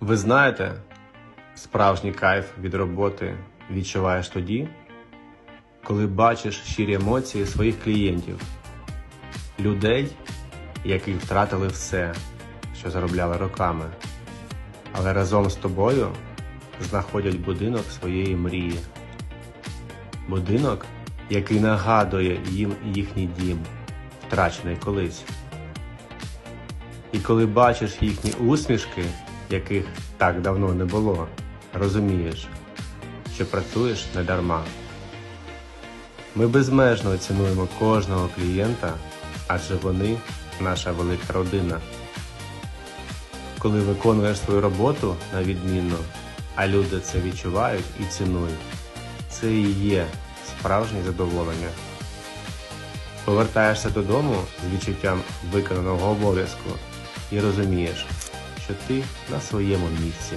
Ви знаєте, справжній кайф від роботи відчуваєш тоді, коли бачиш щирі емоції своїх клієнтів, людей, які втратили все, що заробляли роками, але разом з тобою знаходять будинок своєї мрії. Будинок, який нагадує їм їхній дім, втрачений колись. І коли бачиш їхні усмішки, яких так давно не було, розумієш, що працюєш не дарма. Ми безмежно цінуємо кожного клієнта, адже вони наша велика родина. Коли виконуєш свою роботу на відмінно, а люди це відчувають і цінують, це і є справжнє задоволення. Повертаєшся додому з відчуттям виконаного обов'язку і розумієш, ти на своєму місці.